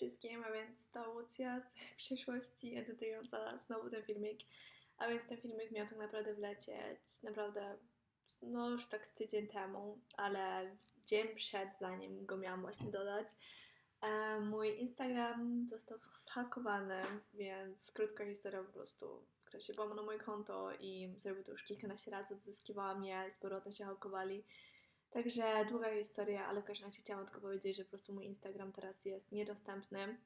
wszystkim, a więc to Łucja z przyszłości edytująca znowu ten filmik. A więc ten filmik miał tak naprawdę wlecieć naprawdę no już tak z tydzień temu, ale dzień przed zanim go miałam właśnie dodać. E, mój Instagram został zhakowany, więc krótka historia po prostu. Ktoś się na moje konto i zrobił to już kilkanaście razy, odzyskiwałam je z powrotem się hakowali. Także długa historia, ale w każdym razie chciałam tylko powiedzieć, że po prostu mój Instagram teraz jest niedostępny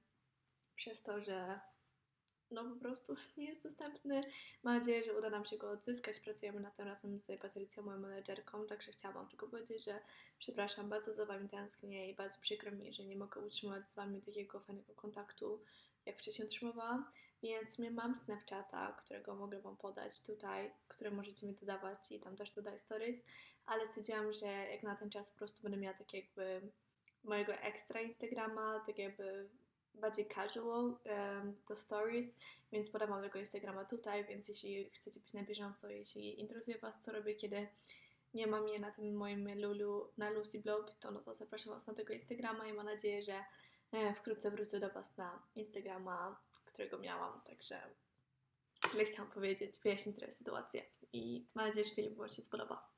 przez to, że no po prostu nie jest dostępny. Mam nadzieję, że uda nam się go odzyskać. Pracujemy nad tym razem z Patrycją, moją menedżerką, także chciałam Wam tylko powiedzieć, że przepraszam, bardzo za Wami tęsknię i bardzo przykro mi, że nie mogę utrzymać z Wami takiego fajnego kontaktu, jak wcześniej utrzymywałam. Więc sumie mam Snapchata, którego mogę Wam podać tutaj, które możecie mi dodawać i tam też dodaję stories, ale stwierdziłam, że jak na ten czas po prostu będę miała tak jakby mojego ekstra Instagrama, tak jakby bardziej casual um, do stories, więc podam tego Instagrama tutaj, więc jeśli chcecie być na bieżąco, jeśli interesuje Was, co robię, kiedy nie mam je na tym moim Lulu, na Lucy Blog, to no to zapraszam Was na tego Instagrama i mam nadzieję, że wkrótce wrócę do Was na Instagrama, którego miałam, także tyle chciałam powiedzieć, wyjaśnić trochę sytuację i mam nadzieję, że film Wam się spodoba.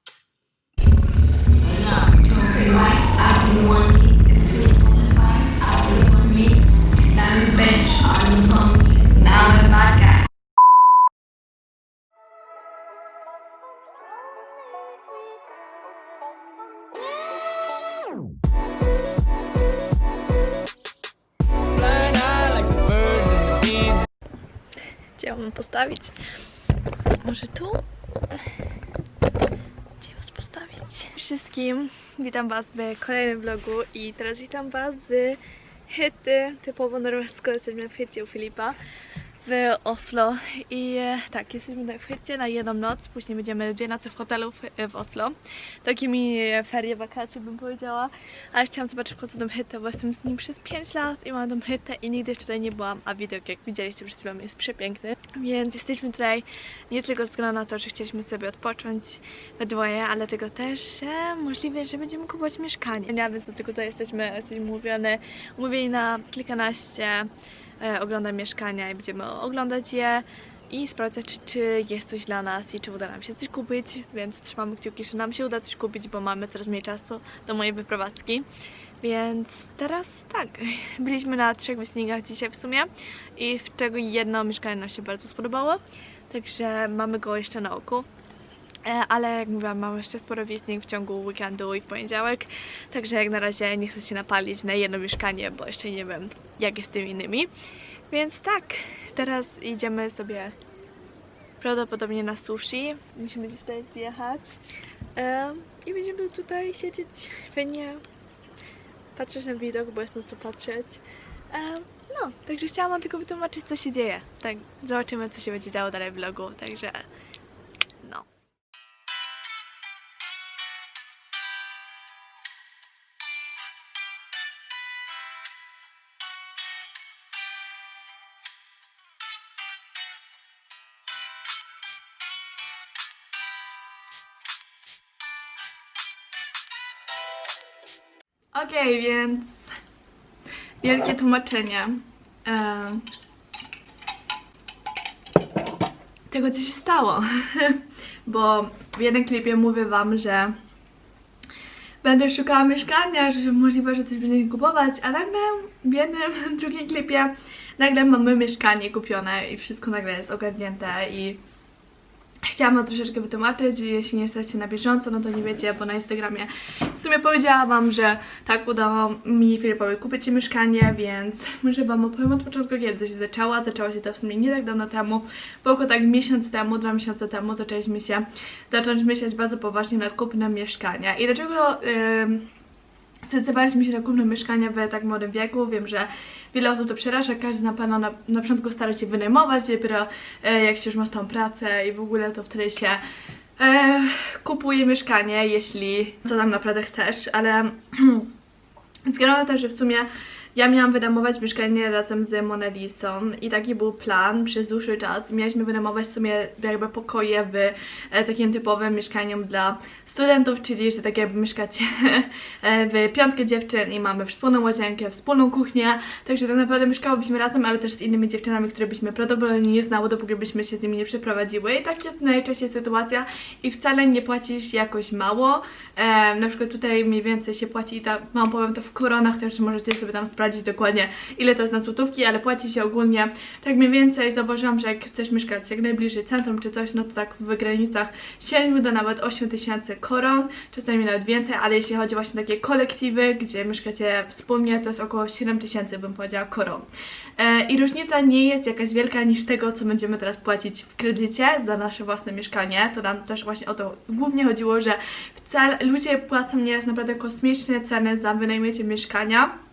Postawić. Może tu? Gdzie was postawić? Wszystkim witam was w kolejnym vlogu i teraz witam was z hyty typowo norwesko. Jesteśmy w hycie u Filipa w Oslo i e, tak, jesteśmy w hycie na jedną noc, później będziemy dwie noce w hotelu w, w Oslo. Takimi e, ferie, wakacje bym powiedziała, ale chciałam zobaczyć po co tą hytę, bo jestem z nim przez 5 lat i mam tą hytę i nigdy jeszcze tutaj nie byłam, a widok jak widzieliście przed chwilą jest przepiękny. Więc jesteśmy tutaj nie tylko ze względu na to, że chcieliśmy sobie odpocząć we dwoje, ale tego też, że możliwe, że będziemy kupować mieszkanie. Ja więc dlatego tutaj jesteśmy, jesteśmy umówione, umówieni na kilkanaście e, oglądam mieszkania i będziemy oglądać je i sprawdzać, czy, jest coś dla nas i czy uda nam się coś kupić, więc trzymamy kciuki, że nam się uda coś kupić, bo mamy coraz mniej czasu do mojej wyprowadzki. Więc teraz tak, byliśmy na trzech wyścigach dzisiaj w sumie i w czego jedno mieszkanie nam się bardzo spodobało, także mamy go jeszcze na oku. E, Ale jak mówiłam, mam jeszcze sporo wisiek w ciągu weekendu i w poniedziałek, także jak na razie nie chcę się napalić na jedno mieszkanie, bo jeszcze nie wiem jak jest z tymi innymi. Więc tak, teraz idziemy sobie prawdopodobnie na sushi. Musimy gdzieś tutaj zjechać. E, I będziemy tutaj siedzieć fajnie, patrzeć na widok, bo jest na co patrzeć. E, no, także chciałam tylko wytłumaczyć, co się dzieje. Tak, zobaczymy, co się będzie działo dalej w vlogu, także Okej, więc wielkie tłumaczenie tego, co się stało. Bo w jednym klipie mówię wam, że będę szukała mieszkania, że możliwe, że coś będzie kupować, a nagle w jednym, drugim klipie nagle mamy mieszkanie kupione i wszystko nagle jest ogarnięte i Chciałam wam troszeczkę wytłumaczyć, jeśli nie jesteście na bieżąco, no to nie wiecie, bo na Instagramie w sumie powiedziałam wam, że tak udało mi Filipowi kupić mieszkanie, więc może wam opowiem od początku, kiedy to się zaczęło. Zaczęło się to w sumie nie tak dawno temu, bo około tak miesiąc temu, dwa miesiące temu zaczęliśmy się zacząć myśleć bardzo poważnie nad kupnem mieszkania. I dlaczego... Yy, Zdecydowaliśmy się na kupno mieszkania w tak młodym wieku. Wiem, że wiele osób to przeraża, każdy na pewno na, na początku stara się wynajmować, dopiero e, jak się już ma tą pracę i w ogóle to wtedy się e, kupuje mieszkanie, jeśli co tam naprawdę chcesz, ale zgadnąłem też, że w sumie ja miałam wynajmować mieszkanie razem z Monalisą i taki był plan przez dłuższy czas. Mieliśmy wynajmować w sumie jakby pokoje w e, takim typowym mieszkaniu dla studentów, czyli że tak jakby mieszkacie e, w piątkę dziewczyn i mamy wspólną łazienkę, wspólną kuchnię, także tak naprawdę mieszkałybyśmy razem, ale też z innymi dziewczynami, które byśmy prawdopodobnie nie znały, dopóki byśmy się z nimi nie przeprowadziły. I tak jest najczęściej sytuacja i wcale nie płacisz jakoś mało, e, na przykład tutaj mniej więcej się płaci, tak wam powiem to w koronach, też możecie sobie tam sprawdzić dokładnie ile to jest na złotówki, ale płaci się ogólnie tak mniej więcej, zauważyłam, że jak chcesz mieszkać jak najbliżej centrum czy coś, no to tak w granicach 7 do nawet 8 tysięcy koron, czasami nawet więcej, ale jeśli chodzi właśnie o takie kolektywy, gdzie mieszkacie wspólnie, to jest około 7 tysięcy bym powiedziała koron. E, I różnica nie jest jakaś wielka niż tego, co będziemy teraz płacić w kredycie za nasze własne mieszkanie. To nam też właśnie o to głównie chodziło, że wcale ludzie płacą nieraz naprawdę kosmiczne ceny za wynajmiecie mieszkania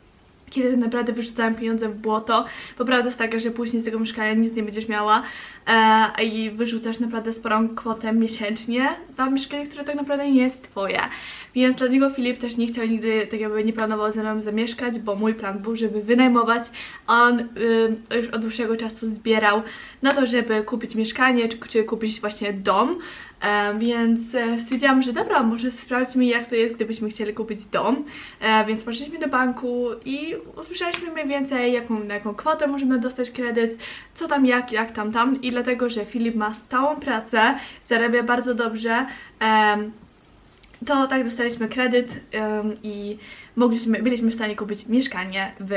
kiedy naprawdę wyrzucałem pieniądze w błoto, bo prawda jest taka, że później z tego mieszkania nic nie będziesz miała e, i wyrzucasz naprawdę sporą kwotę miesięcznie na mieszkanie, które tak naprawdę nie jest twoje. Więc dlatego Filip też nie chciał nigdy, tak jakby nie planował ze mną zamieszkać, bo mój plan był, żeby wynajmować. On y, już od dłuższego czasu zbierał na to, żeby kupić mieszkanie, czy, czy kupić właśnie dom. E, więc e, stwierdziłam, że dobra, może sprawdźmy jak to jest, gdybyśmy chcieli kupić dom. E, więc poszliśmy do banku i usłyszeliśmy mniej więcej jaką, na jaką kwotę możemy dostać kredyt, co tam, jak, jak tam, tam. I dlatego, że Filip ma stałą pracę, zarabia bardzo dobrze, to tak dostaliśmy kredyt i mogliśmy, byliśmy w stanie kupić mieszkanie w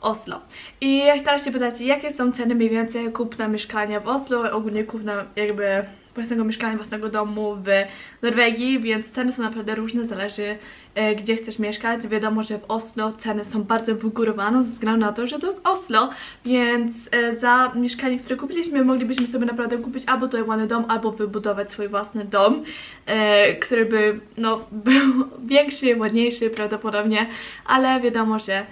Oslo. I ja teraz się pytacie, jakie są ceny mniej więcej kupna mieszkania w Oslo, ogólnie kupna jakby własnego mieszkania, własnego domu w Norwegii, więc ceny są naprawdę różne, zależy e, gdzie chcesz mieszkać. Wiadomo, że w Oslo ceny są bardzo wygórowane ze względu na to, że to jest Oslo, więc e, za mieszkanie, które kupiliśmy, moglibyśmy sobie naprawdę kupić albo tutaj dom, albo wybudować swój własny dom, e, który by no, był większy, ładniejszy prawdopodobnie, ale wiadomo, że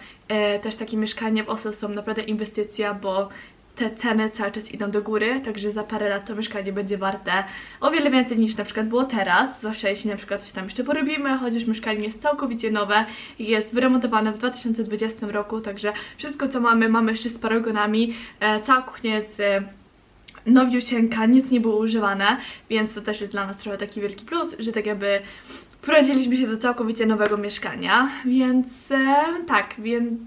też takie mieszkania w Oslo są naprawdę inwestycja, bo te ceny cały czas idą do góry, także za parę lat to mieszkanie będzie warte o wiele więcej niż na przykład było teraz, zwłaszcza jeśli na przykład coś tam jeszcze porobimy, chociaż mieszkanie jest całkowicie nowe i jest wyremontowane w 2020 roku, także wszystko co mamy, mamy jeszcze z paragonami, e, cała kuchnia jest e, nic nie było używane, więc to też jest dla nas trochę taki wielki plus, że tak jakby wprowadziliśmy się do całkowicie nowego mieszkania, więc e, tak, więc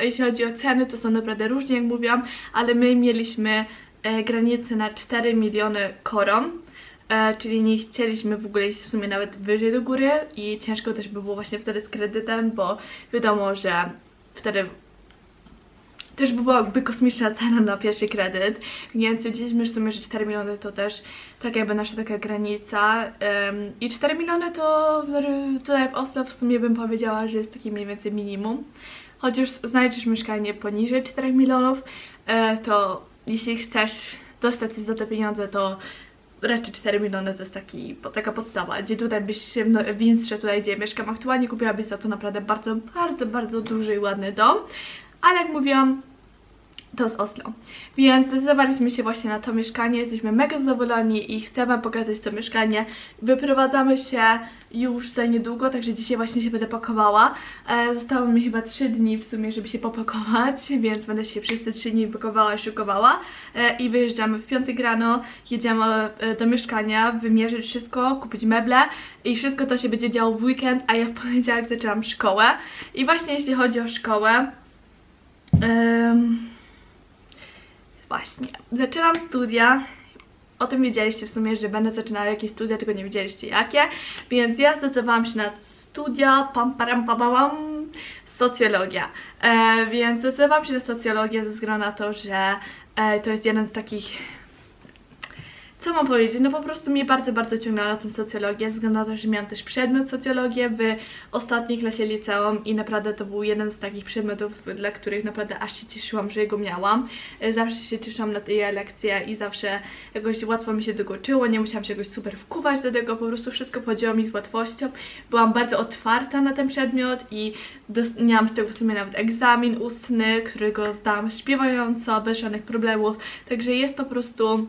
jeśli chodzi o ceny, to są naprawdę różnie, jak mówiłam, ale my mieliśmy e, granicę na 4 miliony koron, e, czyli nie chcieliśmy w ogóle iść w sumie nawet wyżej do góry i ciężko też by było właśnie wtedy z kredytem, bo wiadomo, że wtedy też by była jakby kosmiczna cena na pierwszy kredyt, więc wiedzieliśmy w sumie, że 4 miliony to też tak jakby nasza taka granica Ym, i 4 miliony to tutaj w Oslo w sumie bym powiedziała, że jest takie mniej więcej minimum. Chociaż znajdziesz mieszkanie poniżej 4 milionów, e, to jeśli chcesz dostać za te pieniądze, to raczej 4 miliony to jest taki, taka podstawa, gdzie tutaj byś się no, w Winstrze, tutaj gdzie mieszkam aktualnie, kupiłabyś za to naprawdę bardzo, bardzo, bardzo duży i ładny dom. Ale jak mówiłam, to z Oslo. Więc zdecydowaliśmy się właśnie na to mieszkanie, jesteśmy mega zadowoleni i chcę Wam pokazać to mieszkanie. Wyprowadzamy się już za niedługo, także dzisiaj właśnie się będę pakowała. E, zostało mi chyba 3 dni w sumie, żeby się popakować, więc będę się przez te 3 dni pakowała i szykowała. E, I wyjeżdżamy w piątek rano, jedziemy e, do mieszkania, wymierzyć wszystko, kupić meble i wszystko to się będzie działo w weekend, a ja w poniedziałek zaczęłam szkołę. I właśnie jeśli chodzi o szkołę, em, Właśnie, zaczynam studia. O tym wiedzieliście w sumie, że będę zaczynała jakieś studia, tylko nie wiedzieliście jakie. Więc ja zdecydowałam się na studia, pam param socjologia. E, więc zdecydowałam się na socjologię ze względu na to, że e, to jest jeden z takich co mam powiedzieć? No po prostu mnie bardzo, bardzo ciągnęło na tą socjologię, ze względu na to, że miałam też przedmiot socjologię w ostatniej klasie liceum i naprawdę to był jeden z takich przedmiotów, dla których naprawdę aż się cieszyłam, że jego miałam. E, Zawsze się cieszyłam na tej lekcje i zawsze jakoś łatwo mi się tego uczyło, nie musiałam się jakoś super wkuwać do tego, po prostu wszystko wchodziło mi z łatwością. Byłam bardzo otwarta na ten przedmiot i miałam z tego w sumie nawet egzamin ustny, którego zdałam śpiewająco, bez żadnych problemów, także jest to po prostu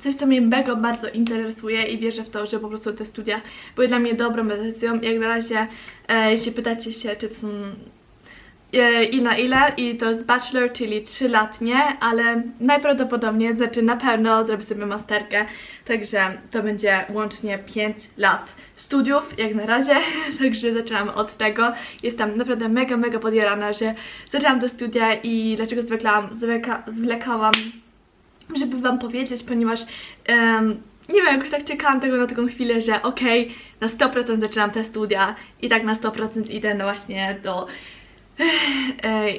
coś, co mnie mega bardzo interesuje i wierzę w to, że po prostu te studia były dla mnie dobrą decyzją. Jak na razie, e, jeśli pytacie się, czy to są e, i na ile i to jest bachelor, czyli 3 latnie, ale najprawdopodobniej, znaczy na pewno zrobię sobie masterkę, także to będzie łącznie 5 lat studiów jak na razie, także zaczęłam od tego. Jestem naprawdę mega, mega podjarana, że zaczęłam te studia i dlaczego zwlekałam, zwleka, zwlekałam, żeby wam powiedzieć, ponieważ em, nie wiem, jakoś tak czekałam tego na taką chwilę, że okej, na 100% zaczynam te studia i tak na 100% idę no właśnie do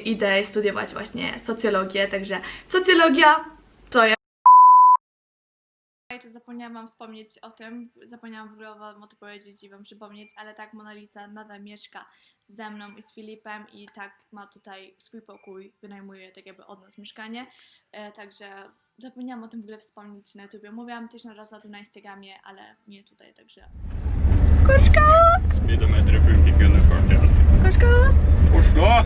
idę studiować właśnie socjologię, także socjologia. To zapomniałam wam wspomnieć o tym, zapomniałam w ogóle wam o tym powiedzieć i wam przypomnieć, ale tak Mona Lisa nadal mieszka ze mną i z Filipem i tak ma tutaj swój pokój, wynajmuje tak jakby od nas mieszkanie, e, także zapomniałam o tym w ogóle wspomnieć na YouTubie. Mówiłam tysiąc razy o tym na Instagramie, ale nie tutaj, także... Koczkos! Speedometer funker kun du fart Koczkos! Oslo!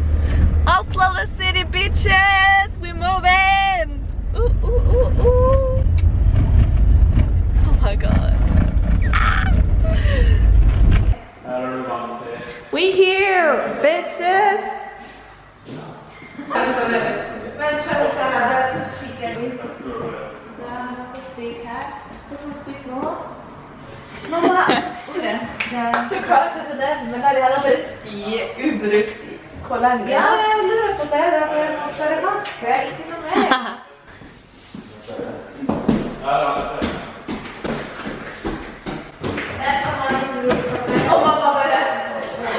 Oslo the city bitches! We're moving! Ooh, ooh, ooh, ooh. Oh god. We here, bitches! Ja, jag på det. En massa inte någon.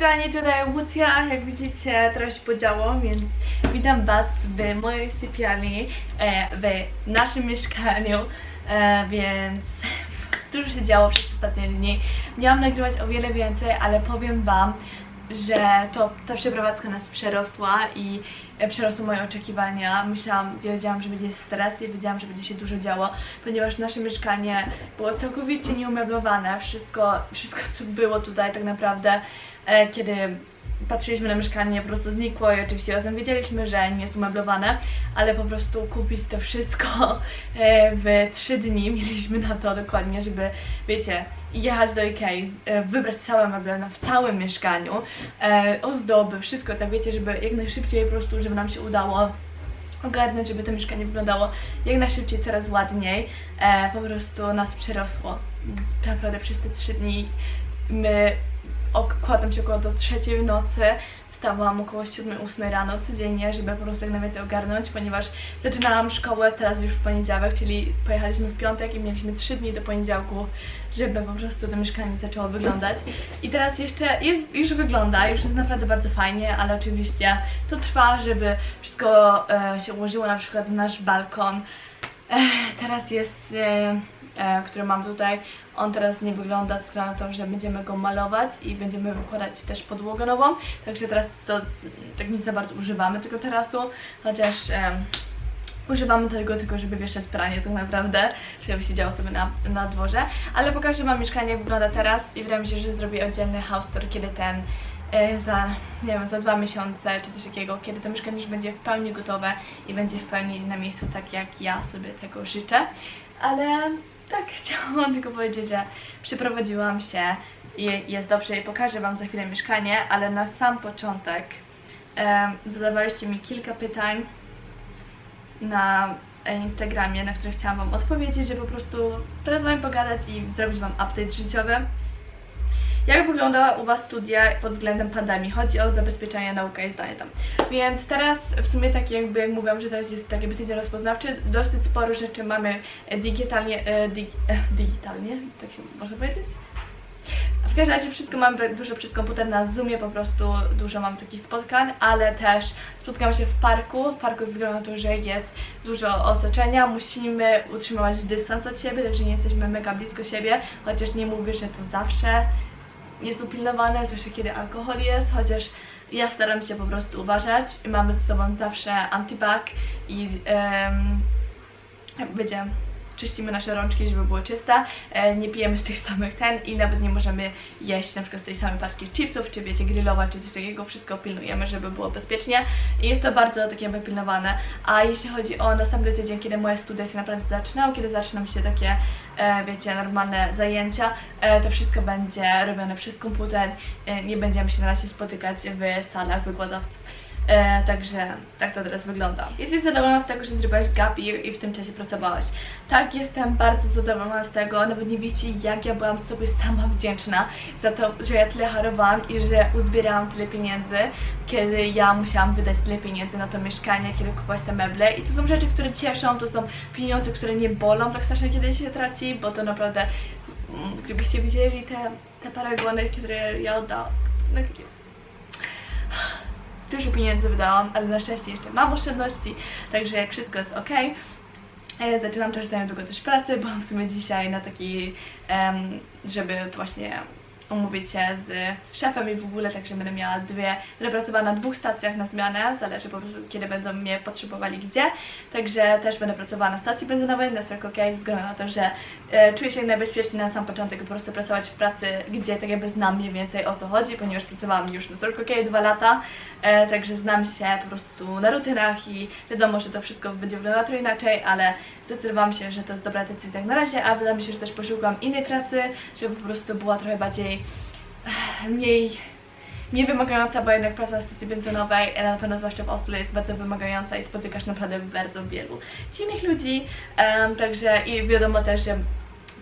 Kochani, tutaj Łucja, jak widzicie trochę się podziało, więc witam Was w mojej sypialni, e, w naszym mieszkaniu, e, więc dużo się działo przez ostatnie dni. Miałam nagrywać o wiele więcej, ale powiem Wam, że to ta przeprowadzka nas przerosła i e, przerosła moje oczekiwania. Myślałam, wiedziałam, że będzie stres i wiedziałam, że będzie się dużo działo, ponieważ nasze mieszkanie było całkowicie nieumeblowane. Wszystko, wszystko co było tutaj tak naprawdę, kiedy patrzyliśmy na mieszkanie, po prostu znikło i oczywiście o tym wiedzieliśmy, że nie jest umeblowane, ale po prostu kupić to wszystko e, w trzy dni mieliśmy na to dokładnie, żeby, wiecie, jechać do Ikei, e, wybrać całe meble w całym mieszkaniu, e, ozdoby, wszystko tak wiecie, żeby jak najszybciej po prostu, żeby nam się udało ogarnąć, żeby to mieszkanie wyglądało jak najszybciej, coraz ładniej. E, po prostu nas przerosło. Naprawdę przez te trzy dni my kładłam się około do trzeciej w nocy, wstawałam około 7-8 rano codziennie, żeby po prostu jak najwięcej ogarnąć, ponieważ zaczynałam szkołę teraz już w poniedziałek, czyli pojechaliśmy w piątek i mieliśmy 3 dni do poniedziałku, żeby po prostu to mieszkanie zaczęło wyglądać. I teraz jeszcze jest, już wygląda, już jest naprawdę bardzo fajnie, ale oczywiście to trwa, żeby wszystko e, się ułożyło, na przykład nasz balkon. Teraz jest, e, e, który mam tutaj, on teraz nie wygląda ze względu na to, że będziemy go malować i będziemy wykładać też podłogę nową, także teraz to tak nie za bardzo używamy tego terasu, chociaż em, używamy tego tylko, żeby wieszać pranie tak naprawdę, żeby się działo sobie na, na dworze, ale pokażę Wam mieszkanie jak wygląda teraz i wydaje mi się, że zrobię oddzielny house tour, kiedy ten e, za, nie wiem, za dwa miesiące czy coś takiego, kiedy to mieszkanie już będzie w pełni gotowe i będzie w pełni na miejscu tak jak ja sobie tego życzę, ale tak chciałam tylko powiedzieć, że przyprowadziłam się i jest dobrze i pokażę Wam za chwilę mieszkanie, ale na sam początek em, zadawaliście mi kilka pytań na Instagramie, na które chciałam Wam odpowiedzieć, że po prostu teraz z Wami pogadać i zrobić Wam update życiowy. Jak wygląda u Was studia pod względem pandemii? Chodzi o zabezpieczenie nauka i zdanie tam. Więc teraz w sumie tak jakby jak mówiłam, że teraz jest tak jakby tydzień rozpoznawczy, dosyć sporo rzeczy mamy e, digitalnie, e, dig, e, digitalnie, tak się można powiedzieć? W każdym razie wszystko mamy dużo przez komputer na Zoomie, po prostu dużo mam takich spotkań, ale też spotkamy się w parku, w parku ze względu na to, że jest dużo otoczenia, musimy utrzymywać dystans od siebie, także nie jesteśmy mega blisko siebie, chociaż nie mówię, że to zawsze jest upilnowane, zwłaszcza kiedy alkohol jest, chociaż ja staram się po prostu uważać. Mamy ze sobą zawsze antibac i um, będzie czyścimy nasze rączki, żeby było czyste, e, nie pijemy z tych samych ten i nawet nie możemy jeść na przykład z tej samej paczki chipsów, czy wiecie, grillować, czy coś takiego, wszystko pilnujemy, żeby było bezpiecznie i jest to bardzo takie wypilnowane. A jeśli chodzi o następny tydzień, kiedy moje studia się naprawdę zaczynają, kiedy zaczną się takie, wiecie, normalne zajęcia, e, to wszystko będzie robione przez komputer, e, nie będziemy się na razie spotykać w salach wykładowców. E, także tak to teraz wygląda. Jesteś zadowolona z tego, że zrobiłaś gap year i w tym czasie pracowałaś. Tak, jestem bardzo zadowolona z tego. Nawet nie wiecie, jak ja byłam sobie sama wdzięczna za to, że ja tyle harowałam i że uzbierałam tyle pieniędzy, kiedy ja musiałam wydać tyle pieniędzy na to mieszkanie, kiedy kupować te meble. I to są rzeczy, które cieszą, to są pieniądze, które nie bolą tak strasznie, kiedy się traci, bo to naprawdę, mm, gdybyście widzieli te, te paragony, które ja oddałam, na które dużo pieniędzy wydałam, ale na szczęście jeszcze mam oszczędności, także wszystko jest ok. E, Zaczynam też za niedługo też pracę, byłam w sumie dzisiaj na takiej, em, żeby właśnie umówić się z szefem i w ogóle, także będę miała dwie, będę pracowała na dwóch stacjach na zmianę, zależy po prostu kiedy będą mnie potrzebowali gdzie, także też będę pracowała na stacji benzynowej, na Circle K, ze względu na to, że e, czuję się najbezpieczniej na sam początek po prostu pracować w pracy, gdzie tak jakby znam mniej więcej o co chodzi, ponieważ pracowałam już na Circle K dwa lata, e, także znam się po prostu na rutynach i wiadomo, że to wszystko będzie wyglądało inaczej, ale zdecydowałam się, że to jest dobra decyzja jak na razie, a wydaje mi się, że też poszukałam innej pracy, żeby po prostu była trochę bardziej eh, mniej mniej wymagająca, bo jednak praca na stacji benzynowej, e, na pewno zwłaszcza w Oslo jest bardzo wymagająca i spotykasz naprawdę bardzo wielu dziwnych ludzi, em, także i wiadomo też, że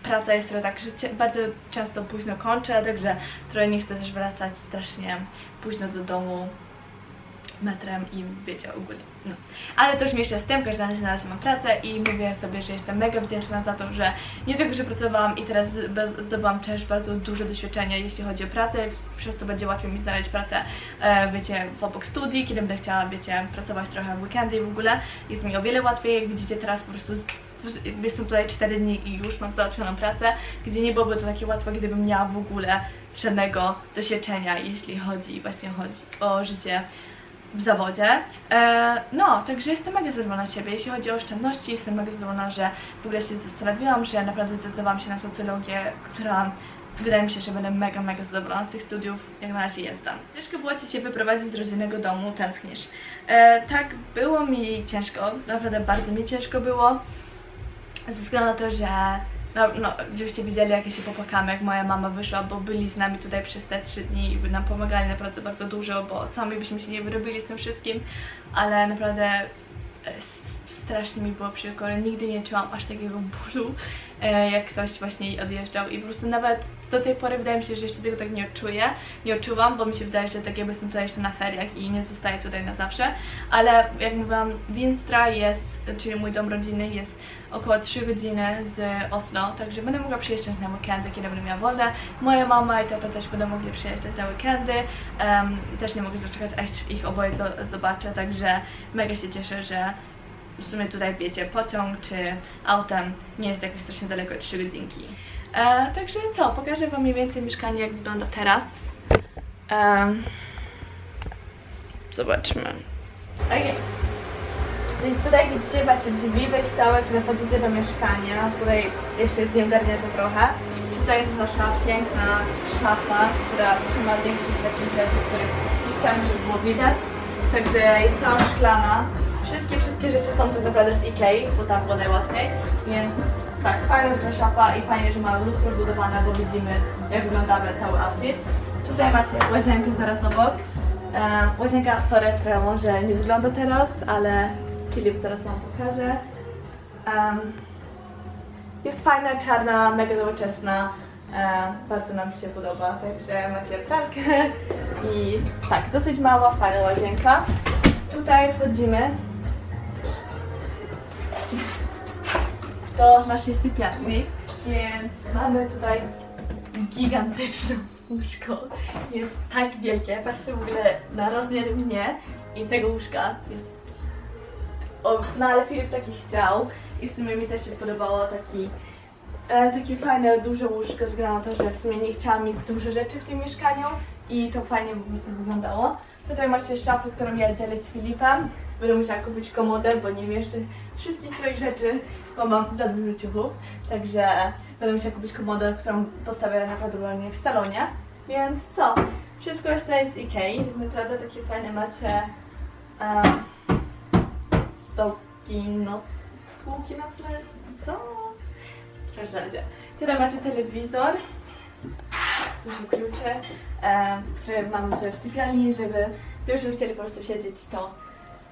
praca jest trochę tak, że bardzo często późno kończę, także trochę nie chcę też wracać strasznie późno do domu metrem i wiecie ogólnie. No. Ale już mniejsza z tym, na razie mam pracę i mówię sobie, że jestem mega wdzięczna za to, że nie tylko, że pracowałam i teraz zdobyłam też bardzo duże doświadczenie, jeśli chodzi o pracę, przez to będzie łatwiej mi znaleźć pracę, e, wiecie, w obok studii, kiedy będę chciała, wiecie, pracować trochę w weekendy i w ogóle jest mi o wiele łatwiej, jak widzicie teraz po prostu jestem tutaj 4 dni i już mam załatwioną pracę, gdzie nie byłoby to takie łatwe, gdybym miała w ogóle żadnego doświadczenia, jeśli chodzi właśnie chodzi o życie w zawodzie. E, no, także jestem mega zadowolona z siebie. Jeśli chodzi o oszczędności, jestem mega zadowolona, że w ogóle się zastanowiłam, że naprawdę zdecydowałam się na socjologię, która wydaje mi się, że będę mega, mega zadowolona z tych studiów, jak na razie jestem. Ciężko było Ci się wyprowadzić z rodzinnego domu, tęsknisz. E, tak, było mi ciężko, naprawdę bardzo mi ciężko było, ze względu na to, że no, no, żebyście widzieli, jak ja się popłakałam, jak moja mama wyszła, bo byli z nami tutaj przez te trzy dni i by nam pomagali naprawdę bardzo dużo, bo sami byśmy się nie wyrobili z tym wszystkim, ale naprawdę e, strasznie mi było przykro, ale nigdy nie czułam aż takiego bólu, e, jak ktoś właśnie odjeżdżał i po prostu nawet do tej pory wydaje mi się, że jeszcze tego tak nie odczuję, nie odczuwam, bo mi się wydaje, że tak jakby jestem tutaj jeszcze na feriach i nie zostaję tutaj na zawsze, ale jak mówiłam, Winstra jest, czyli mój dom rodzinny jest około 3 godziny z Oslo, także będę mogła przyjeżdżać na weekendy, kiedy będę miała wolne. Moja mama i tata też będą mogli przyjeżdżać na weekendy. Em, też nie mogę doczekać, aż ich oboje zo- zobaczę, także mega się cieszę, że w sumie tutaj wiecie, pociąg czy autem nie jest jakoś strasznie daleko, 3 godzinki. E, także co, pokażę wam mniej więcej mieszkanie, jak wygląda teraz. Em, zobaczmy. Okay. Więc tutaj widzicie, macie drzwi wejściowe, które wchodzicie do mieszkania. Tutaj jeszcze jest nieogarnięte trochę. Tutaj jest nasza piękna szafa, która trzyma większość takich rzeczy, których nie chcemy, żeby było widać. Także jest cała szklana. Wszystkie, wszystkie rzeczy są tak naprawdę z Ikei, bo tam było najłatwiej. Więc tak, fajna duża szafa i fajnie, że mamy lustro budowane, bo widzimy jak wygląda cały outfit. Tutaj macie łazienkę zaraz obok. E, łazienka, sorry, która może nie wygląda teraz, ale Filip zaraz wam pokaże. Em, jest fajna, czarna, mega nowoczesna. E, bardzo nam się podoba, także macie pralkę i tak, dosyć mała, fajna łazienka. Tutaj wchodzimy do naszej sypialni, więc mamy tutaj gigantyczne łóżko. Jest tak wielkie, patrzcie w ogóle na rozmiar mnie i tego łóżka. Jest o, no ale Filip taki chciał i w sumie mi też się spodobało taki e, takie fajne, duże łóżko z na to, że w sumie nie chciałam mieć dużo rzeczy w tym mieszkaniu i to fajnie po prostu wyglądało. Tutaj macie szafę, którą ja dzielę z Filipem. Będę musiała kupić komodę, bo nie mieszczę wszystkich swoich rzeczy, bo mam za dużo ciuchów. Także będę musiała kupić komodę, którą postawię najprawdopodobniej w salonie. Więc co? Wszystko jest tutaj z Ikei. Naprawdę takie fajne macie um, no półki nocne, co? W każdym razie. Tutaj macie telewizor, duże klucze, e, które mamy tutaj w sypialni, żeby gdybyśmy chcieli po prostu siedzieć, to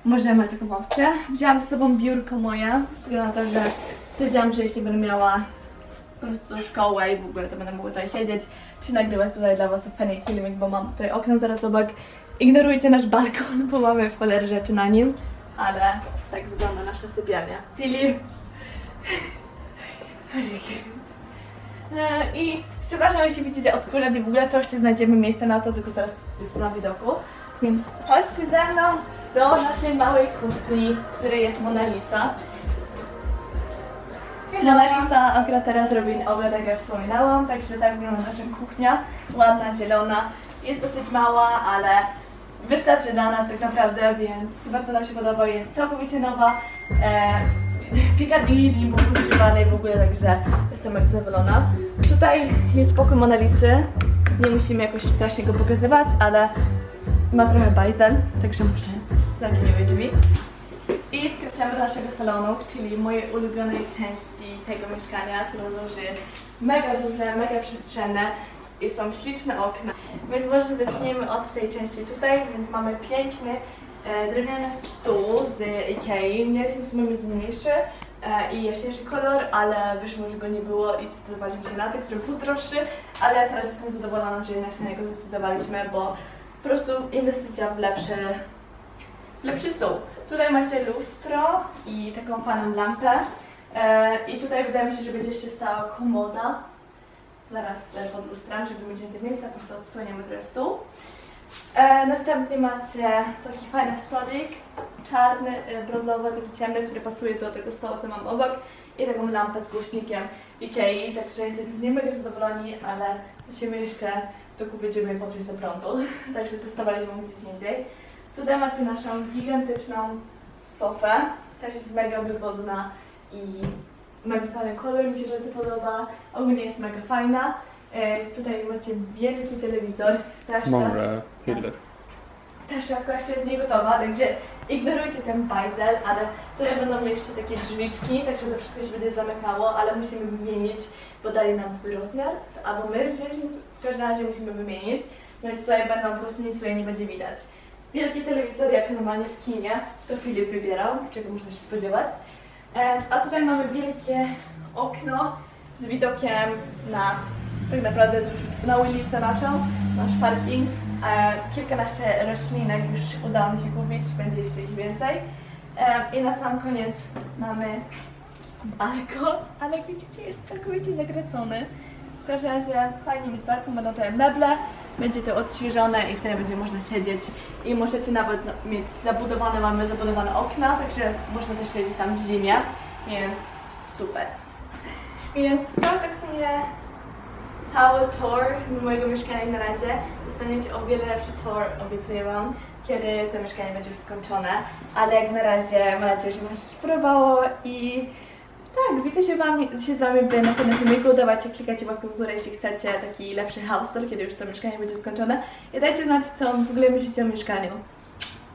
możemy taką opcję. Wzięłam ze sobą biurko moje, ze względu na to, że stwierdziłam, że jeśli będę miała po prostu szkołę i w ogóle to będę mogła tutaj siedzieć, czy nagrywać tutaj dla Was fajny filmik, bo mam tutaj okno zaraz obok. Ignorujcie nasz balkon, bo mamy w cholerę rzeczy na nim, ale tak wygląda nasza sypialnia. Filip! E, I przepraszam, jeśli widzicie odkurzacz i w ogóle to jeszcze znajdziemy miejsce na to, tylko teraz jest na widoku. Więc chodźcie ze mną do naszej małej kuchni, w której jest Mona Lisa. Mona Lisa akurat teraz robi obiad, jak ja wspominałam, także tak wygląda nasza kuchnia. Ładna, zielona. Jest dosyć mała, ale wystarczy dla nas tak naprawdę, więc bardzo nam się podoba. Jest całkowicie nowa. E, Piccadilly był używany w ogóle, także jestem bardzo zadowolona. Tutaj jest pokój Mona Lisy. Nie musimy jakoś strasznie go pokazywać, ale ma trochę bajzel, także może zamkniemy drzwi. I wkraczamy do naszego salonu, czyli mojej ulubionej części tego mieszkania, z że jest mega duże, mega przestrzenne i są śliczne okna. Więc może zaczniemy od tej części tutaj, więc mamy piękny e, drewniany stół z Ikei. Mieliśmy w sumie mieć mniejszy e, i jaśniejszy kolor, ale wyszło, że go nie było i zdecydowaliśmy się na ten, który był droższy, ale teraz jestem zadowolona, że jednak na niego zdecydowaliśmy, bo po prostu inwestycja w lepszy lepszy stół. Tutaj macie lustro i taką fajną lampę. E, I tutaj wydaje mi się, że będzie jeszcze stała komoda. Zaraz e, pod lustrem, żeby mieć więcej miejsca, po prostu odsłoniemy trochę stół. E, następnie macie taki fajny stolik, czarny, brązowy, taki ciemny, który pasuje do tego stołu, co mam obok. I taką lampę z głośnikiem Ikei, także jesteśmy z niej mega zadowoleni, ale musimy jeszcze dokupić, żeby podnieść do prądu. także testowaliśmy gdzieś indziej. Tutaj macie naszą gigantyczną sofę, też jest mega wygodna i mega fajny kolor, mi się bardzo podoba, ogólnie jest mega fajna. E, tutaj macie wielki telewizor, też Många hyllor. też szafka jeszcze jest nie gotowa, także ignorujcie ten bajzel, ale tutaj będą jeszcze takie drzwiczki, także to wszystko się będzie zamykało, ale musimy wymienić, bo dali nam swój rozmiar, albo my wzięliśmy, w każdym razie musimy wymienić, więc tutaj będą po prostu nic tutaj nie będzie widać. Wielki telewizor, jak normalnie w kinie, to Filip wybierał, czego można się spodziewać. A tutaj mamy wielkie okno z widokiem na tak naprawdę na ulicę naszą, nasz parking. E, kilkanaście roślinek już udało mi się kupić, będzie jeszcze ich więcej. I na sam koniec mamy balkon, ale widzicie jest całkowicie zagracony. W każdym razie fajnie mieć balkon, będą tutaj meble, będzie to odświeżone i wtedy będzie można siedzieć i możecie nawet mieć zabudowane, mamy zabudowane okna, także można też siedzieć tam w zimie, więc super. Więc to jest tak w sumie cały tour mojego mieszkania na razie. Dostaniecie o wiele lepszy tour, obiecuję Wam, kiedy to mieszkanie będzie już skończone. Ale jak na razie mam nadzieję, że Wam się spodobało i tak, widzę się, wam, się z Wami w następnym filmiku. Dawajcie, klikajcie łapkę w górę, jeśli chcecie taki lepszy house tour, kiedy już to mieszkanie będzie skończone. I dajcie znać, co w ogóle myślicie o mieszkaniu.